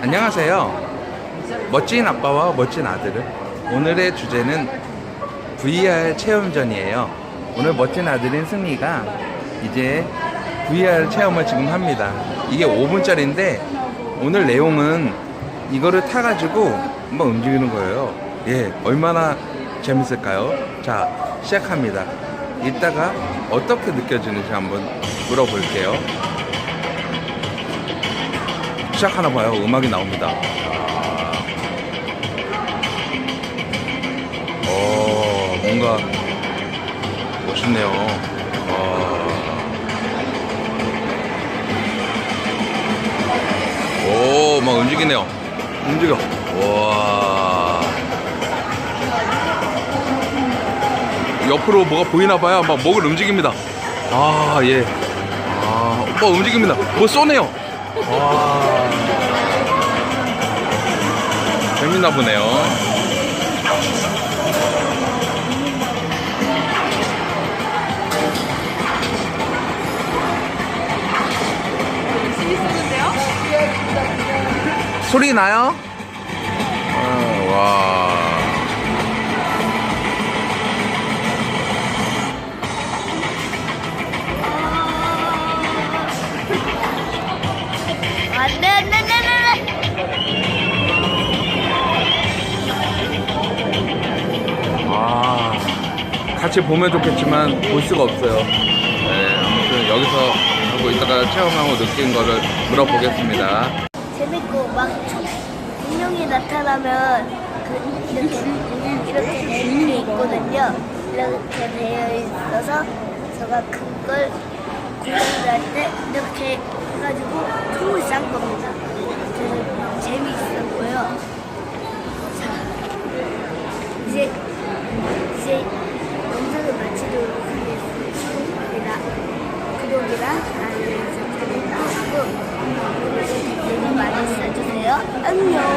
안녕하세요. 멋진 아빠와 멋진 아들을. 오늘의 주제는 VR 체험전이에요. 오늘 멋진 아들인 승리가 이제 VR 체험을 지금 합니다. 이게 5분짜리인데 오늘 내용은 이거를 타가지고 한번 움직이는 거예요. 예, 얼마나 재밌을까요? 자, 시작합니다. 이따가 어떻게 느껴지는지 한번 물어볼게요. 시작하나 봐요. 음악이 나옵니다. 어, 뭔가 멋있네요. 와. 오, 막 움직이네요. 움직여. 와. 옆으로 뭐가 보이나 봐요. 막 목을 움직입니다. 아, 예. 아, 오빠 움직입니다. 뭐 쏘네요. 와. 재밌나 보네요. 재밌었는데요? 소리 나요? 안돼 안돼 안돼 아, 같이 보면 좋겠지만 볼 수가 없어요. 네, 아무튼 여기서 하고 이따가 체험하고 느낀 거를 물어보겠습니다. 재밌고 막 인형이 나타나면 그 이렇게 이렇게 돼 있거든요. 이렇게 되어 있어서 제가 그걸 공부를 할때 이렇게 해가지고 총을 싼 겁니다. 재미있었고요. 자, 이제, 이제 영상을 마치도록 하겠습니다. 구독이랑 알림 설정을 하고, 댓글 많이 써주세요. 안녕!